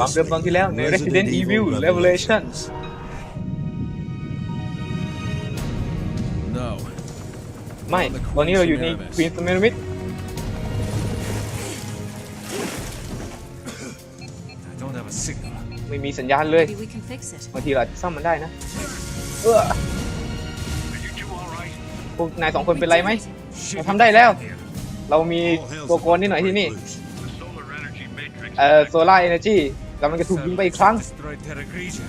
ความเริ่มตอนที่แล้วใน Resident Evil Revelation No. ไม่ตอนนี้เราอยู่ใน Queen s m e r m i d I don't ไม่มีสัญญาณเลยบางทีเราซ่อมมันได้นะเออพวกนายสองคนเป็นไรไหมเราทำได้แล้ว เรามีตัวโกนนิดหน่อยที่นี่ เอ่อโซล่าเอเนจีกำลังจะถูกยิงไปอีกครั้ง Destroy Terra Grigia.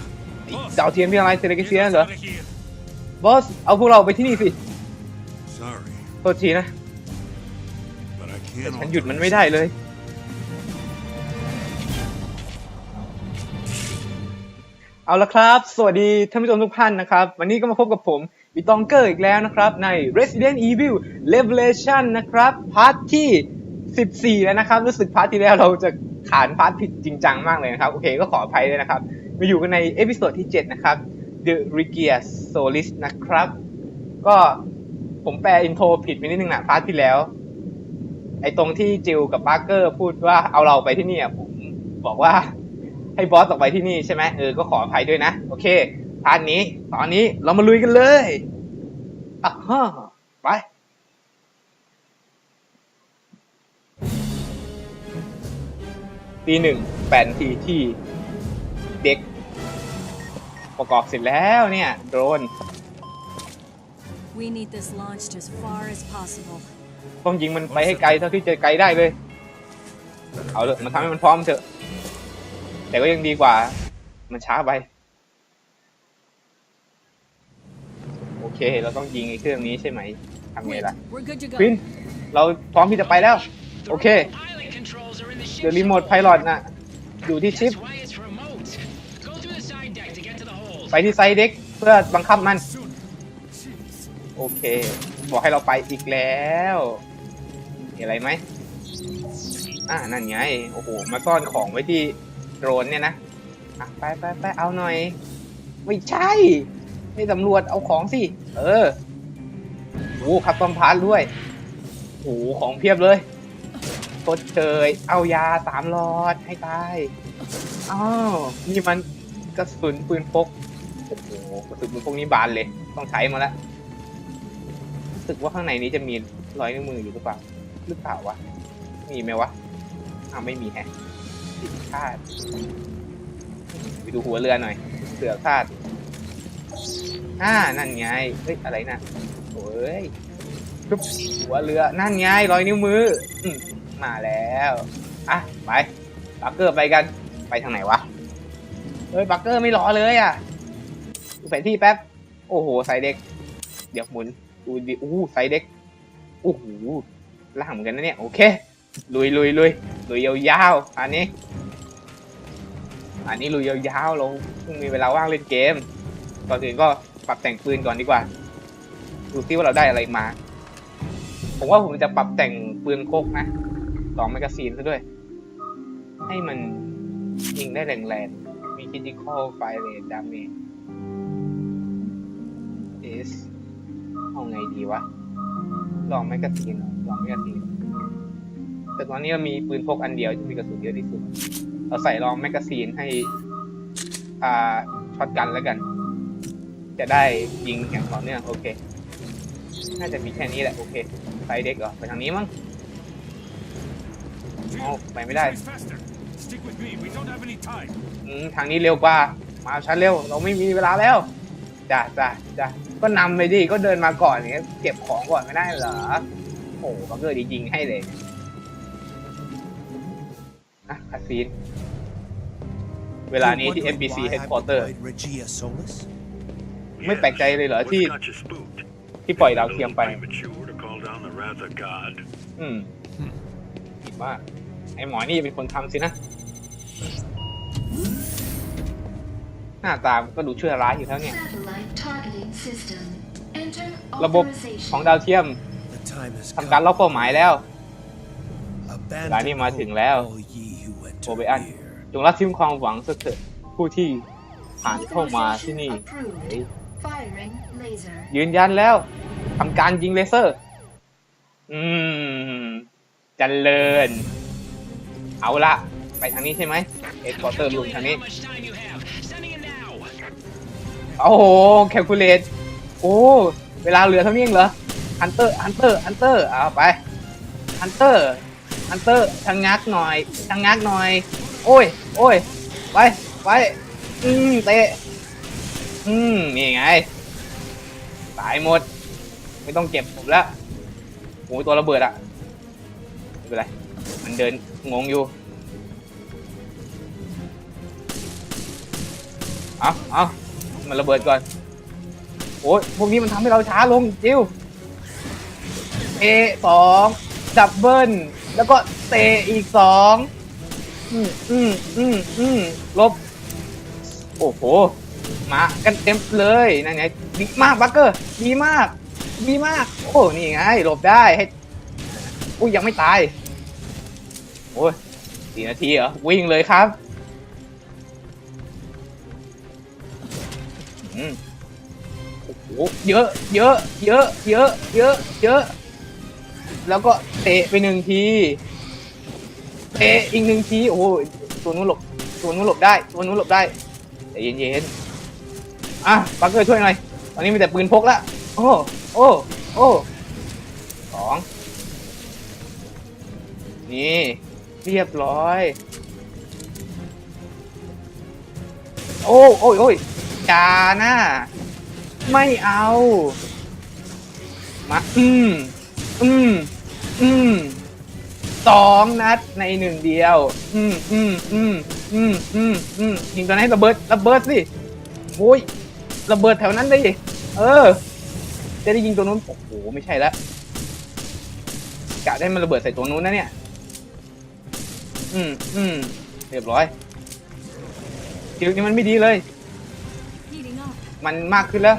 ดาวเทียมที่อะไรเซเลกเซียเหรอ Out of here. บอสเอาพวกเราไปที่นี่สิ Sorry, โทษทีนะ but I แต่ can't. ฉันหยุดมันไม่ได้เลย เอาละครับ สวัสดีท่านผู้ชมทุกท่านนะครับ วันนี้ก็มาพบกับผมวิตองเกอร์อีกแล้วนะครับใน Resident Evil Revelation นะครับพาร์ทที่ 14 แล้วนะครับ รู้สึกพาร์ทที่แล้วเราจะ ขานพาร์ทผิดจริงจังมากเลยนะครับ โอเคก็ขออภัยด้วยนะครับ มาอยู่กันในเอพิโซดที่ 7 นะครับ The Regia Solis นะครับ ก็ผมแปลอินโทรผิดไปนิดนึงนะพาร์ทที่แล้ว ไอ้ตรงที่จิลกับปาร์เกอร์พูดว่าเอาเราไปที่นี่อะผมบอกว่าให้บอสออกไปที่นี่ใช่ไหมเออก็ขออภัยด้วยนะ โอเคพาร์ทนี้ ตอนนี้เรามาลุยกันเลยอะฮะไป ปีหนึ่งแปดนาทีที่เด็ก ประกอบเสร็จแล้วเนี่ย โดรน We need this launched as far as possible. ต้องยิงมันไปให้ไกลเท่าที่จะไกลได้เลย เอาเลยมันทำให้มันพร้อมเถอะ แต่ก็ยังดีกว่า มันช้าไป โอเค เราต้องยิงไอ้เครื่องนี้ใช่ไหมทำไง Wait, ล่ะ we're good to ควิน go. เราพร้อมที่จะไปแล้ว โอเค เดี๋ยวรีโมทไพลอตน่ะ อยู่ที่ชิปไปที่ไซด์เด็กเพื่อบังคับมัน โอเค บอกให้เราไปอีกแล้วมีอะไรไหมอ่านั่นไง โอ้โห มาซ่อนของไว้ที่โดรนเนี่ยนะอะไปไปไปเอาหน่อย ไม่ใช่ไม่สำรวจเอาของสิ เออโอ้คับตอมพาร์ทด้วยโอ้โหของเพียบเลย ทดเชย เอายาสามหลอดให้ตาย อ้าวนี่มันกระสุนปืนพก โอ้โหกระสุนปืนพกนี้บานเลย ต้องใช้มาแล้วรู้สึกว่าข้างในนี้จะมีรอยนิ้วมืออยู่หรือเปล่า หรือเปล่าวะ มีไหมวะ อ้าวไม่มีแฮะติดคาดไปดูหัวเรือหน่อย เสือคาดอ่านั่นไง เฮ้ย อะไรนะโอ้ยปึ๊บหัวเรือ นั่นไง รอยนิ้วมืออื มาแล้วอะไปบักเกอร์ไปกันไปทางไหนวะเฮ้ยบักเกอร์ไม่รอเลยอะดูแผนที่แป๊บโอ้โหไซเด็ก เดี๋ยวหมุนดูดิอู้ไซเด็กโอ้โหล่างเหมือนกันนะเนี่ยโอเคลุยลุยลุยลุยยาวๆอันนี้ อันนี้ลุยยาวๆเราเพิ่งมีเวลาว่างเล่นเกมก่อนอื่นก็ปรับแต่งปืนก่อนดีกว่าดูซิว่าเราได้อะไรมา ผมว่าผมจะปรับแต่งปืนพกนะ สองแมกกาซีนซะด้วย ให้มันยิงได้แรงๆ มี critical fire rate damage is เอาไงดีวะ ลองแมกกาซีนลองแมกกาซีน แต่ตอนนี้เรามีปืนพกอันเดียวที่มีกระสุนเยอะที่สุด เราใส่ลองแมกกาซีนให้ อ่าช็อตกันแล้วกัน จะได้ยิงอย่างต่อเนื่องโอเค น่าจะมีแค่นี้แหละ โอเคไซเด็กเหรอ ไปทางนี้มั้ง อ๋อไปไม่ได้ It's faster. Stick with me. We don't have any time. อืมทางนี้เร็วกว่า มาเอาฉันเร็ว เราไม่มีเวลาแล้วจ้ะจ้ะจ้ะก็นำไปดิ ก็เดินมาก่อนอย่างเงี้ยเก็บของก่อนไม่ได้เหรอ โอ้โหบังเกอร์ดียิงให้เลยอะคาซีน เวลานี้ที่ NPC Headquarter Regia Solis? ไม่แปลกใจเลยเหรอที่ What's got you spooked? ที่ปล่อยดาวเทียมไป Premature to call down the wrath of God. อืมคิดว่า ไอ้หมอนี่เป็นคนทำสินะ หน้าตาก็ดูเชื่อร้ายอยู่แล้วเนี่ย Satellite targeting system. Enter ระบบของดาวเทียม The time has ทำการล็อกเป้าหมายแล้ว Abandon ร้านนี้มาถึงแล้ว all ye who โอ enter เบอัน here. จงรักทิ้งความหวังสักเถอะผู้ที่ผ่านเข้ามาที่นี่ Approved. เฮ้ย Firing laser. ยืนยันแล้วทำการยิงเลเซอร์ อืมเจันเลิน เอาละไปทางนี้ใช่ไหมเอ็ดพอเตอร์ลุมทางนี้ โอ้โหแคลคูลเลตโอ้ เวลาเหลือเท่านี้เองเหรอฮันเตอร์ฮันเตอร์ฮันเตอร์เอาไปฮันเตอร์ฮันเตอร์ชะงักหน่อยชะงักหน่อย โอ้ยโอ้ยไปไปอืมเตะอืมนี่ไงตายหมด ไม่ต้องเก็บผมละโอ้ยตัวระเบิดอะไม่เป็นไร มันเดินงงอยู่เอาเอามันระเบิดก่อน โอ้ยพวกนี้มันทำให้เราช้าลงจิวเอสองดับเบิลแล้วก็เตะอีกสองอืมอืมอืมอืมลบ โอ้โห มากันเต็มเลยนั่นไงดีมากบัคเกอร์ ดีมาก ดีมาก โอ้ นี่ไงหลบได้ให้อุ้ยยังไม่ตาย โอ้ยสี่นาทีเหรอ วิ่งเลยครับอืมโอ้โหเยอะ เยอะ เยอะ เยอะ เยอะ เยอะ แล้วก็เตะไปหนึ่งที เตะอีกหนึ่งที โอ้โหตัวนู้นหลบ ตัวนู้นหลบได้ ตัวนู้นหลบได้ใจเย็นๆ อะปักเกอร์ช่วยหน่อย ตอนนี้มีแต่ปืนพกละ โอ้ โอ้ โอ้สองนี่ เรียบร้อย โอ้โอ้ยโอ้ยจาน่าไม่เอา มา อืม อืม อืม สองนัดในหนึ่งเดียว อืม อืม อืม อืม อืม อืมยิงตัวไหนระเบิด ระเบิดสิโอ้ย ระเบิดแถวนั้นดิ เออ จะได้ยิงตัวนู้น โอ้โห ไม่ใช่ละกะได้มันระเบิดใส่ตัวนู้นนะเนี่ย อืมอืมเรียบร้อยคิวนี้มันไม่ดีเลย มันมากขึ้นแล้ว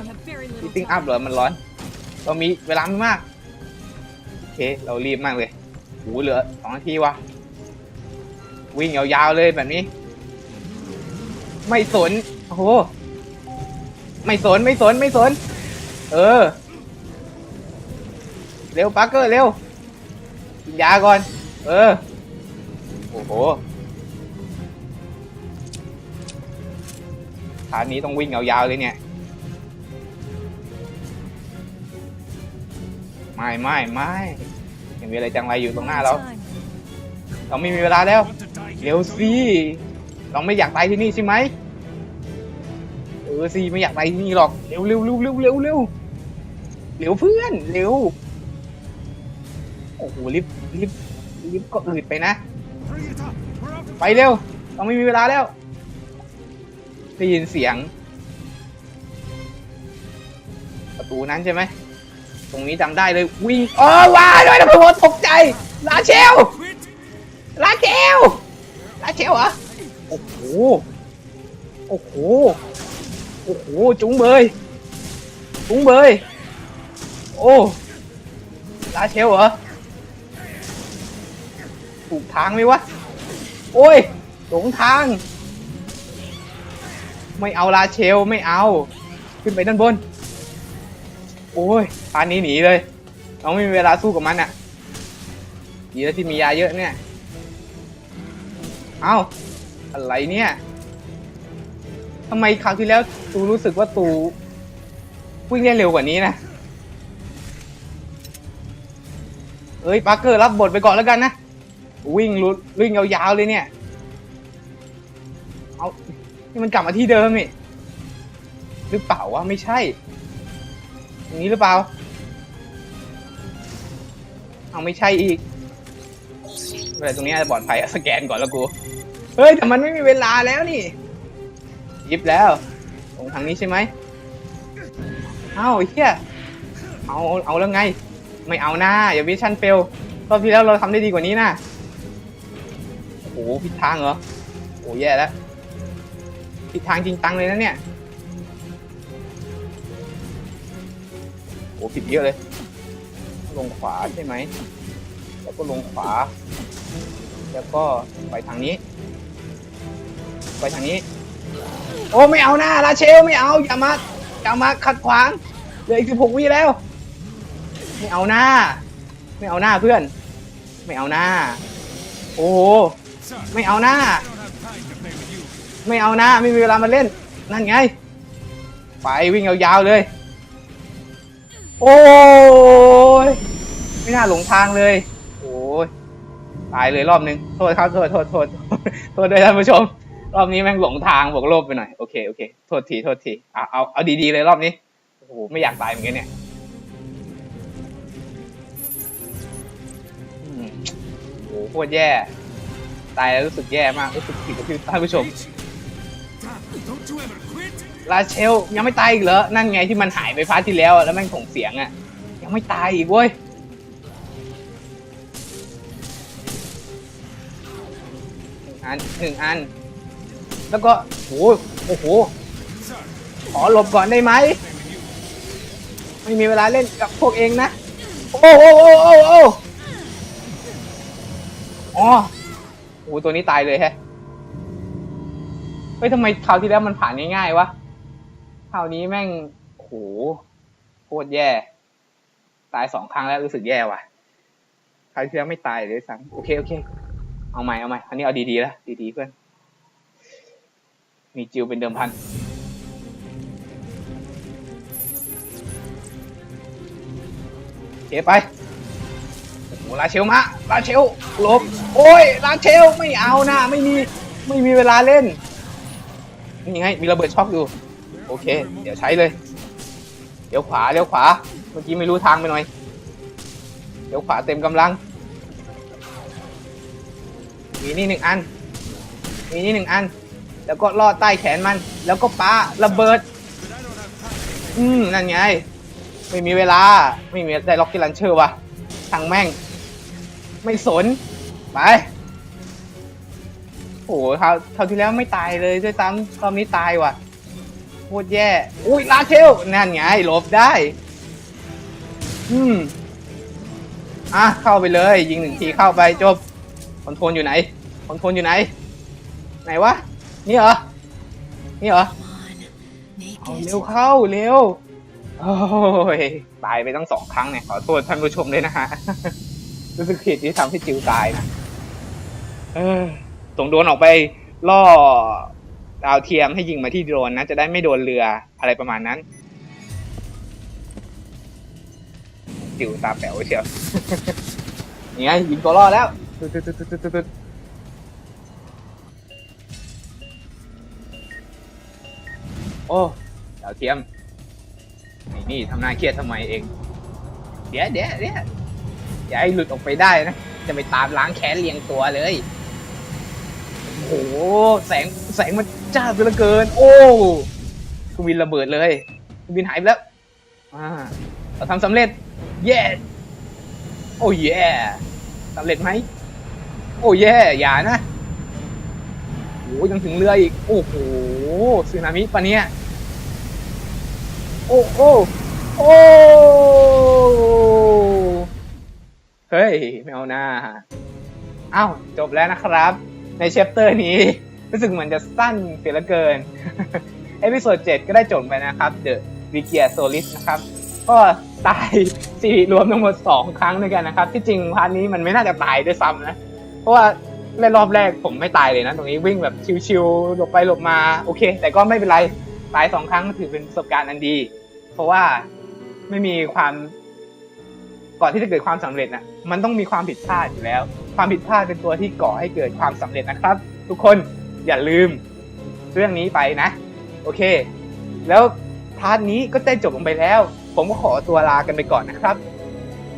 ฮีติ้งอัพเหรอมันร้อน เรามีเวลาไม่มาก โอเค เรารีบมากเลยโหูเหลือสองนาทีวะวิ่งยาวๆเลยแบบนี้ ไม่สน โอ้โห ไม่สน ไม่สน ไม่สน เออ เร็วปักเกอร์เร็วกินยาก่อน เออ โอ้โหทางนี้ต้องวิ่งยาวๆเลยเนี่ย ไม่ไม่ไม่ยังมีอะไรจังไรอยู่ตรงหน้าเรา เราไม่มีเวลาแล้ว เร็วสิ เราไม่อยากตายที่นี่ใช่ไหมเออสิไม่อยากตายที่นี่หรอก เร็วเร็วเร็วเร็วเร็วเร็วเร็วเพื่อน เร็ว โอ้โหรีบรีบรีบก็อืดไปนะ ไปเร็วเราไม่มีเวลาแล้วได้ยินเสียง ประตูนั้นใช่ไหม ตรงนี้จำได้เลยวิ่งเออว้าด้วยนะพี่ตกใจลาเชลลาเชลลาเชลเหรอโอ้โหโอ้โหโอ้โหจุ๋งเบยจุ๋งเบยโอ้ลาเชลเหรอ ถูกทางไหมวะ โอ้ยหลงทาง ไม่เอาลาเชลไม่เอา ขึ้นไปด้านบน โอ้ยปานนี้หนีเลย เราไม่มีเวลาสู้กับมันอะ่ะดีแล้วที่มียาเยอะเนี่ย เอาอะไรเนี่ยทำไมคราวที่แล้วตูรู้สึกว่าตูวิ่งได้เร็วกว่านี้นะ เอ้ยปาร์เกอร์รับบทไปก่อนแล้วกันนะ วิ่งลุวิ่งยาวๆเลยเนี่ย เอา นี่มันกลับมาที่เดิมนี่ หรือเปล่าวะไม่ใช่ตรงนี้หรือเปล่า เอาไม่ใช่อีกอะไรตรงนี้จะปลอดภัยสแกนก่อนแล้วกู เฮ้ย แต่มันไม่มีเวลาแล้วนี่ยิบแล้ว ตรงทางนี้ใช่ไหม เอ้าเหี้ยเอา เอาแล้วไง ไม่เอาหน้าอย่าวิชั่นเฟลรอบที่แล้วเราทำได้ดีกว่านี้นะ โอ้โหผิดทางเหรอโอ้แย่แล้วผิดทางจริงตังเลยนะเนี่ยโอ้ผิดเยอะเลย ลงขวาใช่ไหม แล้วก็ลงขวา แล้วก็ไปทางนี้ ไปทางนี้ โอ้ไม่เอาหน้าลาเชลไม่เอาอย่ามาอย่ามาขัดขวางเหลืออีกสิบหกวิแล้ว ไม่เอาหน้า ไม่เอาหน้าเพื่อน ไม่เอาหน้า โอ้ ไม่เอาหน้า ไม่เอาหน้าไม่มีเวลามาเล่น นั่นไง ไปวิ่งยาวๆเลย โอ้ยไม่น่าหลงทางเลย โอ้ยตายเลยรอบนึง โทษครับโทษโทษโทษโทษด้วยท่านผู้ชม รอบนี้แม่งหลงทางบวกลบไปหน่อย โอเคโอเค โทษทีโทษทีเอาเอาเอาดีๆเลยรอบนี้ โอ้โหไม่อยากตายเหมือนกันเนี่ยโอ้โหโคตรแย่ ตายแล้วรู้สึกแย่มากรู้สึกผิดกับท่านผู้ชม ลาเชลยังไม่ตายอีกเหรอ นั่นไงที่มันหายไปฟ้าที่แล้วอะแล้วแม่งส่งเสียงอะยังไม่ตายอีกเว้ยอันหนึ่งอัน แล้วก็โอ้โหโอ้โห ขอหลบก่อนได้ไหม ไม่มีเวลาเล่นกับพวกเองนะ โอ้โอ้โอ้โอ้โอ้อ๋อ อ้ตัวนี้ตายเลยแฮะเฮ้ยทำไมคราวที่แล้วมันผ่านง่ายๆวะคราวนี้แม่งโอ้โหโคตรแย่ ตายสองครั้งแล้วรู้สึกแย่ว่ะคราวที่แล้วไม่ตายเลยซ้ำโอเคโอเค เอาใหม่เอาใหม่อันนี้เอาดีๆแล้วดีๆเพื่อน มีจิวเป็นเดิมพันโอเคไป ลาเชลมาลาเชลลบโอ้ยลาเชลไม่เอานะไม่มีไม่มีเวลาเล่นนี่ไงมีระเบิดช็อกอยู่โอเค เดี๋ยวใช้เลยเดี๋ยวขวาเดี๋ยวขวา เมื่อกี้ไม่รู้ทางไปหน่อยเดี๋ยวขวาเต็มกำลัง มีนี่หนึ่งอัน มีนี่หนึ่งอัน แล้วก็ลอดใต้แขนมัน แล้วก็ปาระเบิด อืมนั่นไง ไม่มีเวลา ไม่มีได้ล็อกกี้ลันเชอร์ว่ะทางแม่ง ไม่สน ไป โอ้โหคราวคราวที่แล้วไม่ตายเลยด้วยซ้ำรอบนี้ตายว่ะโคตรแย่ อุ้ยลาเชลนั่นไงหลบได้ อืม อะ เข้าไปเลย ยิงหนึ่งทีเข้าไปจบ คอนโทรลอยู่ไหน คอนโทรลอยู่ไหน ไหนวะ นี่เหรอ นี่เหรอ เอาเร็วเข้าเร็ว โอ้ยตายไปตั้งสองครั้งเนี่ย ขอโทษท่านผู้ชมด้วยนะฮะ รู้สึกผิดที่ทำให้จิวตายนะเออส่งโดรนออกไปล่อดาวเทียมให้ยิงมาที่โดรนนะ จะได้ไม่โดนเรืออะไรประมาณนั้น จิวตาแป๋วเชียว นี่ไงยิงตัวล่อแล้วตึ๊ดตึ๊ดตึ๊ดตึ๊ดตึ๊ดตึ๊ดโอ้ดาวเทียมไอ้นี่ทำหน้าเครียดทำไมเอง เดี๋ยวเดี๋ยวเดี๋ยว อย่าให้หลุดออกไปได้นะ จะไปตามล้างแค้นเรียงตัวเลย โอ้โห แสงแสงมันจ้าเหลือเกิน โอ้เครื่องบินระเบิดเลยเครื่องบินหายไปแล้ว อ่า เราทำสำเร็จ เย้โอ้เย่สำเร็จไหม โอ้เย่อย่านะโอ้ยังถึงเรืออีก โอ้โหสึนามิปะเนี่ย โอ้โอ้โอ้ เฮ้ยไม่เอาหน้าอ้าวจบแล้วนะครับ ในเชปเตอร์นี้ รู้สึกเหมือนจะสั้นเสียเหลือเกิน เอพิโซด7ก็ได้จบไปนะครับ The v i g i a Solis นะครับ ก็ตายสี่รวมทั้งหมด2ครั้งด้วยกันนะครับ ที่จริงพาร์ทนี้มันไม่น่าจะตายด้วยซ้ำนะ เพราะว่าในรอบแรกผมไม่ตายเลยนะ ตรงนี้วิ่งแบบชิวๆหลบไปหลบมาโอเค แต่ก็ไม่เป็นไรตายสองครั้งถือเป็นประสบการณ์อันดี เพราะว่าไม่มีความ ก่อนที่จะเกิดความสำเร็จนะมันต้องมีความผิดพลาดอยู่แล้ว ความผิดพลาดเป็นตัวที่ก่อให้เกิดความสำเร็จนะครับ ทุกคนอย่าลืมเรื่องนี้ไปนะ โอเค แล้วพาร์ทนี้ก็ได้จบลงไปแล้ว ผมก็ขอตัวลากันไปก่อนนะครับ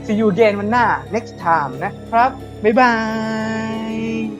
See you again วันหน้า next time นะครับ บ๊ายบาย